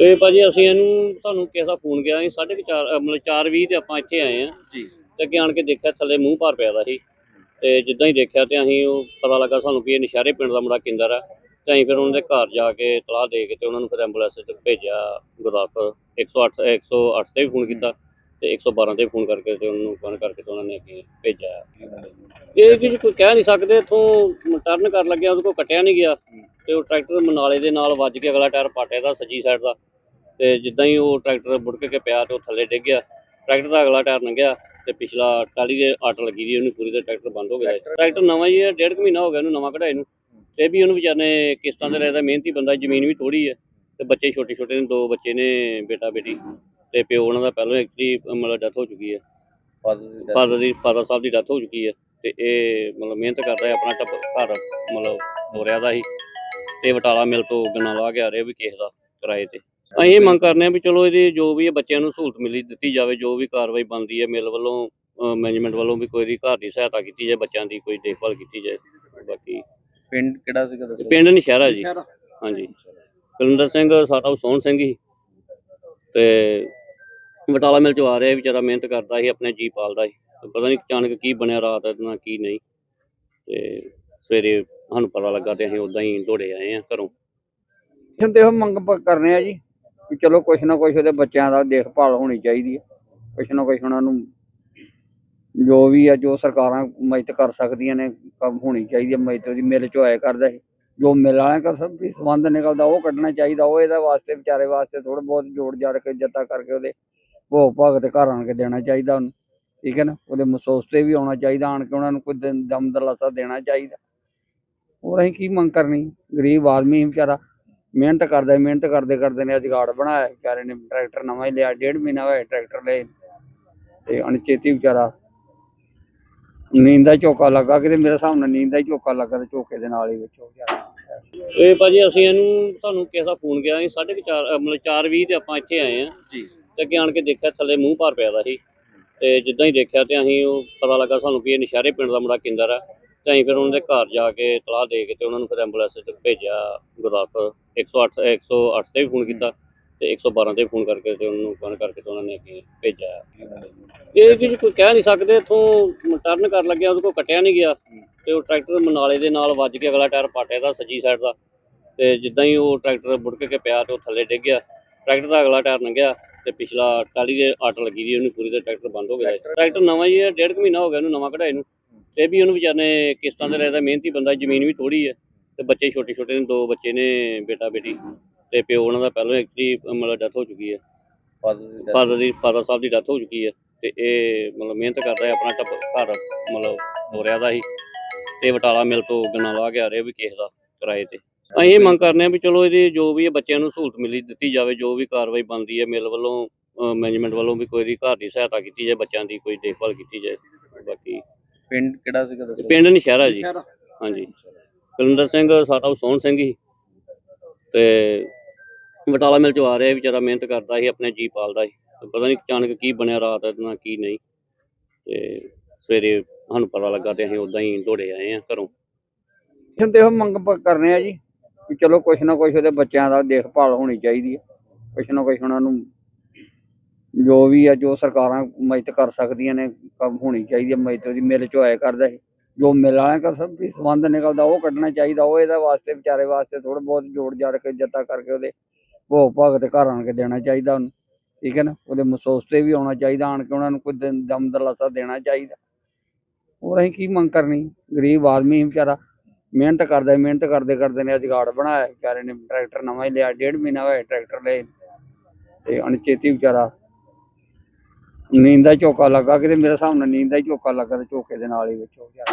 ਇਹ ਭਾਜੀ ਅਸੀਂ ਇਹਨੂੰ ਸਾਨੂੰ ਕਿਸੇ ਦਾ ਫੋਨ ਗਿਆ ਸੀ 4:30 ਮਤਲਬ 4:20 ਤੇ ਆਪਾਂ ਇੱਥੇ ਆਏ ਆ ਜੀ। ਤੇ ਅੱਗੇ ਆਣ ਕੇ ਦੇਖਿਆ ਥੱਲੇ ਮੂੰਹ ਭਰ ਪਿਆ ਦਾ ਸੀ। ਤੇ ਜਿੱਦਾਂ ਹੀ ਦੇਖਿਆ ਤੇ ਅਸੀਂ ਉਹ ਪਤਾ ਲੱਗਾ ਸਾਨੂੰ ਵੀ ਇਹ ਨਸ਼ਹਿਰੇ ਪਿੰਡ ਦਾ ਮੁੰਡਾ ਕਿੰਦਰ ਆ। ਤੇ ਅਸੀਂ ਫਿਰ ਉਹਨਾਂ ਦੇ ਘਰ ਜਾ ਕੇ ਤਲਾਹ ਦੇ ਕੇ ਤੇ ਉਹਨਾਂ ਨੂੰ ਫਿਰ ਐਂਬੂਲੈਂਸ ਤੇ ਭੇਜਿਆ ਗੁਰਦਾਸਪੁਰ 108 108 ਤੇ ਵੀ ਫੋਨ ਕੀਤਾ ਤੇ 112 ਤੇ ਫੋਨ ਕਰਕੇ ਤੇ ਉਹਨਾਂ ਨੂੰ ਫੋਨ ਕਰਕੇ ਤੇ ਉਹਨਾਂ ਨੇ ਅੱਗੇ ਭੇਜਿਆ। ਇਹ ਜੀ ਕੋਈ ਕਹਿ ਨਹੀਂ ਸਕਦੇ ਇੱਥੋਂ ਟਰਨ ਕਰ ਲੱਗਿਆ ਉਹਦੇ ਕੋਲ ਕੱਟਿਆ ਨਹੀਂ ਗਿਆ। ਤੇ ਉਹ ਟਰੈਕਟਰ ਮਨਾਲੇ ਦੇ ਨਾਲ ਵੱਜ ਕੇ ਅਗਲਾ ਟਾਇਰ ਪਾਟਿਆ ਦਾ ਸੱਜੀ ਸਾਈਡ ਦਾ। ਤੇ ਜਿੱਦਾਂ ਹੀ ਉਹ ਟਰੈਕਟਰ ਬੁੜਕ ਕੇ ਪਿਆ ਤੇ ਉਹ ਥੱਲੇ ਡਿੱਗ ਗਿਆ ਟਰੈਕਟਰ ਦਾ ਅਗਲਾ ਟਾਇਰ ਲੰਘਿਆ ਤੇ ਪਿਛਲਾ ਟਾਲੀ ਦੇ ਆਟ ਲੱਗੀ ਦੀ ਉਹਨੂੰ ਪੂਰੀ ਤੇ ਟਰੈਕਟਰ ਬੰਦ ਹੋ ਗਿਆ। ਟਰੈਕਟਰ ਨਵਾਂ ਹੀ ਹੈ ਡੇਢ ਕੁ ਮਹੀਨਾ ਹੋ ਗਿਆ ਉਹਨੂੰ ਨਵਾਂ ਕਢਾਏ ਨੂੰ। ਤੇ ਵੀ ਉਹਨੂੰ ਵਿਚਾਰੇ ਕਿਸ਼ਤਾਂ ਤੇ ਰਹਿਦਾ ਮਿਹਨਤੀ ਬੰਦਾ ਜ਼ਮੀਨ ਵੀ ਥੋੜੀ ਹੈ। ਤੇ ਬੱਚੇ ਛੋਟੇ ਛੋਟੇ ਨੇ ਦੋ ਬੱਚੇ ਨੇ ਬੇਟਾ ਬੇਟੀ ਤੇ ਪਿਓ ਉਹਨਾਂ ਦਾ ਪਹਿਲਾਂ ਐਕਚੁਅਲੀ ਮਤਲਬ ਡੈਥ ਹੋ ਚੁੱਕੀ ਹੈ। ਫਾਦਰ ਦੀ ਫਾਦਰ ਸਾਹਿਬ ਦੀ ਡੈਥ ਹੋ ਚੁੱਕੀ ਹੈ। ਤੇ ਇਹ ਮਤਲਬ ਮਿਹਨਤ ਕਰਦਾ ਹੈ ਆਪਣਾ ਟੱਬ ਘਰ ਮਤਲਬ ਤੋਰਿਆ ਦਾ ਸੀ ਤੇ ਬਟਾਲਾ ਮਿਲ ਤੋਂ ਗੰਨਾ ਲਾ ਕੇ ਆ ਰਿਹਾ ਵੀ ਕਿਸੇ ਦਾ ਕਿਰਾਏ ਤੇ। ਅਸੀਂ ਇਹ ਮੰਗ ਕਰਨੇ ਆ ਵੀ ਚਲੋ ਇਹਦੀ ਜੋ ਵੀ ਹੈ ਬੱਚਿਆਂ ਨੂੰ ਸਹੂਲਤ ਮਿਲੀ ਦਿੱਤੀ ਜਾਵੇ ਜੋ ਵੀ ਕਾਰਵਾਈ ਬਣਦੀ ਹੈ ਮਿਲ ਵੱਲੋਂ ਮੈਨੇਜਮੈਂਟ ਵੱਲੋਂ ਵੀ ਕੋਈ ਦੀ ਘਰ ਦੀ ਸਹਾਇਤਾ ਕੀਤੀ ਜਾਏ ਬੱਚਿਆਂ ਦੀ ਕੋਈ ਦੇਖਭਾਲ ਕੀਤੀ ਜਾਏ ਬਾਕੀ ਪਿੰਡ ਕਿਹੜਾ ਸੀਗਾ ਦੱਸੋ? ਪਿੰਡ ਨਸ਼ਹਿਰਾ ਜੀ। ਹਾਂਜੀ। ਕੁਲਵਿੰਦਰ ਸਿੰਘ ਸਾਡਾ ਸੋਹਣ ਸਿੰਘ ਹੀ। ਤੇ ਬਟਾਲਾ ਮਿਲ ਚੋਂ ਆ ਰਿਹਾ ਵਿਚਾਰਾ ਮਿਹਨਤ ਕਰਦਾ ਸੀ ਆਪਣੇ ਜੀ ਪਾਲਦਾ ਸੀ। ਪਤਾ ਨਹੀਂ ਅਚਾਨਕ ਕੀ ਬਣਿਆ ਰਾਤ ਇਹਦੇ ਨਾਲ ਕੀ ਨਹੀਂ। ਤੇ ਸਵੇਰੇ ਸਾਨੂੰ ਪਤਾ ਲੱਗਾ ਤੇ ਅਸੀਂ ਉਦਾਂ ਹੀ ਦੌੜੇ ਆਏ ਆ ਘਰੋਂ। ਤੇ ਉਹ ਮੰਗ ਕਰਨੇ ਆ ਜੀ। ਵੀ ਚਲੋ ਕੁਛ ਨਾ ਕੁਛ ਉਹਦੇ ਬੱਚਿਆਂ ਦਾ ਦੇਖਭਾਲ ਹੋਣੀ ਚਾਹੀਦੀ ਹੈ। ਕੁਛ ਨਾ ਕੁਛ ਉਹਨਾਂ ਨੂੰ ਜੋ ਵੀ ਆ, ਜੋ ਸਰਕਾਰਾਂ ਮਦਦ ਕਰ ਸਕਦੀਆਂ ਨੇ, ਕੰਮ ਹੋਣੀ ਚਾਹੀਦੀ ਹੈ, ਮਦਦ ਉਹਦੀ ਮਿਲ ਚੋਂ ਆਇਆ ਕਰਦਾ ਸੀ ਜੋ ਮਿਲ ਵਾਲਿਆਂ ਕਰ ਸਭ ਵੀ ਸੰਬੰਧ ਨਿਕਲਦਾ, ਉਹ ਕੱਢਣਾ ਚਾਹੀਦਾ, ਉਹ ਇਹਦੇ ਵਾਸਤੇ ਵਿਚਾਰੇ ਵਾਸਤੇ ਥੋੜਾ ਬਹੁਤ ਜੋੜ ਜਾੜ ਕੇ, ਜੱਤਾ ਕਰਕੇ ਉਹਦੇ ਭੋਗ ਭਾਗ ਤੇ ਘਰ ਆਣ ਕੇ ਦੇਣਾ ਚਾਹੀਦਾ ਉਹਨੂੰ। ਠੀਕ ਹੈ ਨਾ? ਉਹਦੇ ਮਸੋਸ ਤੇ ਵੀ ਆਉਣਾ ਚਾਹੀਦਾ, ਆਣ ਕੇ ਉਹਨਾਂ ਨੂੰ ਕੋਈ ਦਿਨ ਦਮ ਦਲਾਸਾ ਦੇਣਾ ਚਾਹੀਦਾ। ਹੋਰ ਅਸੀਂ ਕੀ ਮੰਗ ਕਰਨੀ? ਗਰੀਬ ਆਦਮੀ ਵਿਚਾਰਾ ਮਿਹਨਤ ਕਰਦਾ ਮਿਹਨਤ ਕਰਦੇ ਕਰਦੇ ਨੇ ਅਜਗਾੜ ਬਣਾਇਆ ਵਿਚਾਰੇ ਨੇ ਟਰੈਕਟਰ ਨਵਾਂ ਹੀ ਲਿਆ ਡੇਢ ਮਹੀਨਾ ਹੋਇਆ ਟਰੈਕਟਰ ਲਏ ਤੇ ਅਣਚੇਤੀ ਵਿਚਾਰਾ ਨੀਂਦ ਦਾ ਝੋਕਾ ਲੱਗਾ ਕਿਤੇ ਮੇਰੇ ਹਿਸਾਬ ਨਾਲ ਨੀਂਦ ਦਾ ਹੀ ਝੋਕਾ ਲੱਗਾ ਤੇ ਝੋਕੇ ਦੇ ਨਾਲ ਹੀ ਵਿੱਚ ਹੋ ਗਿਆ ਇਹ ਭਾਜੀ ਅਸੀਂ ਇਹਨੂੰ ਸਾਨੂੰ ਕਿਸੇ ਦਾ ਫੋਨ ਗਿਆ ਸੀ? 4:30 ਮਤਲਬ 4:20 ਤੇ ਆਪਾਂ ਇੱਥੇ ਆਏ ਆ ਜੀ। ਤੇ ਅੱਗੇ ਆਣ ਕੇ ਦੇਖਿਆ ਥੱਲੇ ਮੂੰਹ ਭਰ ਪਿਆ ਦਾ ਸੀ। ਤੇ ਜਿੱਦਾਂ ਹੀ ਦੇਖਿਆ ਤੇ ਅਸੀਂ ਉਹ ਪਤਾ ਲੱਗਾ ਸਾਨੂੰ ਵੀ ਇਹ ਨਸ਼ਹਿਰੇ ਪਿੰਡ ਦਾ ਮੁੰਡਾ ਕਿੰਦਰ ਆ। ਤੇ ਅਸੀਂ ਫਿਰ ਉਹਨਾਂ ਦੇ ਘਰ ਜਾ ਕੇ ਤਲਾਹ ਦੇ ਕੇ ਤੇ ਉਹਨਾਂ ਨੂੰ ਫਿਰ ਐਂਬੂਲੈਂਸ ਤੇ ਭੇਜਿਆ ਗੁਰਦਾਸਪੁਰ। 108 108 ਤੇ ਵੀ ਫੋਨ ਕੀਤਾ ਤੇ 112 ਤੇ ਫੋਨ ਕਰਕੇ ਤੇ ਉਹਨਾਂ ਨੂੰ ਫੋਨ ਕਰਕੇ ਤੇ ਉਹਨਾਂ ਨੇ ਅੱਗੇ ਭੇਜਿਆ। ਇਹ ਜੀ ਕੋਈ ਕਹਿ ਨਹੀਂ ਸਕਦੇ, ਇੱਥੋਂ ਟਰਨ ਕਰ ਲੱਗਿਆ ਉਹਦੇ ਕੋਲ ਕੱਟਿਆ ਨਹੀਂ ਗਿਆ ਤੇ ਉਹ ਟਰੈਕਟਰ ਮਨਾਲੇ ਦੇ ਨਾਲ ਵੱਜ ਕੇ ਅਗਲਾ ਟਾਇਰ ਪਾਟਿਆ ਦਾ, ਸੱਜੀ ਸਾਈਡ ਦਾ ਤੇ ਜਿੱਦਾਂ ਹੀ ਉਹ ਟਰੈਕਟਰ ਬੁੜਕ ਕੇ ਪਿਆ ਤੇ ਉਹ ਥੱਲੇ ਡਿੱਗ ਗਿਆ। ਟਰੈਕਟਰ ਦਾ ਅਗਲਾ ਟਾਇਰ ਲੰਘਿਆ ਤੇ ਪਿਛਲਾ ਟਾਲੀ ਦੇ ਆਟ ਲੱਗੀ ਦੀ, ਉਹਨੂੰ ਪੂਰੀ ਤੇ ਟਰੈਕਟਰ ਬੰਦ ਹੋ ਗਿਆ। ਟਰੈਕਟਰ ਨਵਾਂ ਹੀ ਹੈ, ਡੇਢ ਕੁ ਮਹੀਨਾ ਹੋ ਗਿਆ ਉਹਨੂੰ ਨਵਾਂ ਕਢਾਏ ਨੂੰ। ਤੇ ਵੀ ਉਹਨੂੰ ਵਿਚਾਰੇ ਨੇ ਕਿਸ਼ਤਾਂ ਤੇ ਰਹਿਦਾ ਮਿਹਨਤੀ ਬੰਦਾ, ਜ਼ਮੀਨ ਵੀ ਥੋੜੀ ਹੈ। ਤੇ ਬੱਚੇ ਛੋਟੇ ਛੋਟੇ ਨੇ ਦੋ ਬੱਚੇ ਨੇ ਬੇਟਾ ਬੇਟੀ ਤੇ ਪਿਓ ਉਹਨਾਂ ਦਾ ਪਹਿਲਾਂ ਐਕਚੁਅਲੀ ਮਤਲਬ ਡੈਥ ਹੋ ਚੁੱਕੀ ਹੈ। ਫਾਦਰ ਦੀ ਫਾਦਰ ਸਾਹਿਬ ਦੀ ਡੈਥ ਹੋ ਚੁੱਕੀ ਹੈ ਤੇ ਇਹ ਮਤਲਬ ਮਿਹਨਤ ਕਰਦਾ ਹੈ ਆਪਣਾ ਟੱਬ ਘਰ ਮਤਲਬ ਤੋਰਿਆ ਦਾ ਸੀ ਤੇ ਬਟਾਲਾ ਮਿਲ ਤੋਂ ਗੰਨਾ ਲਾ ਕੇ ਆ ਰਿਹਾ ਵੀ ਕਿਸੇ ਦਾ ਕਿਰਾਏ ਤੇ। ਅਸੀਂ ਇਹ ਮੰਗ ਕਰਨੇ ਆ ਵੀ ਚਲੋ ਇਹਦੀ ਜੋ ਵੀ ਹੈ ਬੱਚਿਆਂ ਨੂੰ ਸਹੂਲਤ ਮਿਲੀ ਦਿੱਤੀ ਜਾਵੇ ਜੋ ਵੀ ਕਾਰਵਾਈ ਬਣਦੀ ਹੈ ਮਿਲ ਵੱਲੋਂ ਮੈਨੇਜਮੈਂਟ ਵੱਲੋਂ ਵੀ ਕੋਈ ਦੀ ਘਰ ਦੀ ਸਹਾਇਤਾ ਕੀਤੀ ਜਾਏ ਬੱਚਿਆਂ ਦੀ ਕੋਈ ਦੇਖਭਾਲ ਕੀਤੀ ਜਾਏ ਬਾਕੀ ਪਿੰਡ ਕਿਹੜਾ ਸੀਗਾ ਦੱਸੋ? ਪਿੰਡ ਨਸ਼ਹਿਰਾ ਜੀ। ਹਾਂਜੀ। ਕੁਲਵਿੰਦਰ ਸਿੰਘ, ਸਾਡਾ ਸੋਹਣ ਸਿੰਘ ਹੀ। ਤੇ ਬਟਾਲਾ ਮਿਲ ਚੋਂ ਆ ਰਿਹਾ ਵਿਚਾਰਾ ਮਿਹਨਤ ਕਰਦਾ ਸੀ, ਆਪਣੇ ਜੀ ਪਾਲਦਾ ਸੀ। ਪਤਾ ਨਹੀਂ ਅਚਾਨਕ ਕੀ ਬਣਿਆ ਰਾਤ ਇਹਦੇ ਕੀ ਨਹੀਂ। ਤੇ ਸਵੇਰੇ ਸਾਨੂੰ ਪਤਾ ਲੱਗਾ ਤੇ ਅਸੀਂ ਉਦਾਂ ਹੀ ਦੌੜੇ ਆਏ ਆ ਘਰੋਂ। ਤੇ ਉਹ ਮੰਗ ਕਰਨੇ ਆ ਜੀ, ਵੀ ਚਲੋ ਕੁਛ ਨਾ ਕੁਛ ਉਹਦੇ ਬੱਚਿਆਂ ਦਾ ਦੇਖਭਾਲ ਹੋਣੀ ਚਾਹੀਦੀ ਹੈ। ਕੁਛ ਨਾ ਕੁਛ ਉਹਨਾਂ ਨੂੰ ਜੋ ਵੀ ਆ, ਜੋ ਸਰਕਾਰਾਂ ਮਦਦ ਕਰ ਸਕਦੀਆਂ ਨੇ, ਕੰਮ ਹੋਣੀ ਚਾਹੀਦੀ ਹੈ। ਮਦਦ ਉਹਦੀ ਮਿਲ ਚੋਂ ਆਇਆ ਕਰਦਾ ਸੀ। ਜੋ ਮਿਲ ਵਾਲਿਆਂ ਦਾ ਸਭ ਵੀ ਸੰਬੰਧ ਨਿਕਲਦਾ, ਉਹ ਕੱਢਣਾ ਚਾਹੀਦਾ, ਉਹ ਇਹਦਾ ਵਾਸਤੇ, ਵਿਚਾਰੇ ਵਾਸਤੇ ਥੋੜਾ ਬਹੁਤ ਜੋੜ ਜਾੜ ਕੇ, ਜੱਤਾ ਕਰਕੇ ਉਹਦੇ ਭੋਗ ਭਾਗ ਤੇ ਘਰ ਆਣ ਕੇ ਦੇਣਾ ਚਾਹੀਦਾ ਉਹਨੂੰ, ਠੀਕ ਹੈ ਨਾ? ਉਹਦੇ ਮਸੋਸ ਤੇ ਵੀ ਆਉਣਾ ਚਾਹੀਦਾ, ਆਣ ਕੇ ਉਹਨਾਂ ਨੂੰ ਕੋਈ ਦਮ ਦਲਾਸਾ ਦੇਣਾ ਚਾਹੀਦਾ। ਹੋਰ ਅਸੀਂ ਕੀ ਮੰਗ ਕਰਨੀ? ਗਰੀਬ ਆਦਮੀ ਵਿਚਾਰਾ, ਮਿਹਨਤ ਕਰਦਾ, ਮਿਹਨਤ ਕਰਦੇ ਕਰਦੇ ਨੇ ਅਜਗਾੜ ਬਣਾਇਆ, ਵਿਚਾਰੇ ਨੇ ਟਰੈਕਟਰ ਨਵਾਂ ਹੀ ਲਿਆ, ਡੇਢ ਮਹੀਨਾ ਹੋਇਆ ਟਰੈਕਟਰ ਲਏ ਤੇ ਅਣਚੇਤੀ ਵਿਚਾਰਾ ਨੀਂਦ ਦਾ ਝੋਕਾ ਲੱਗਾ, ਕਿਤੇ ਮੇਰੇ ਹਿਸਾਬ ਨਾਲ ਨੀਂਦ ਦਾ ਹੀ ਝੋਕਾ ਲੱਗਾ ਤੇ ਝੋਕੇ ਦੇ ਨਾਲ ਹੀ ਵਿੱਚ ਹੋ ਗਿਆ।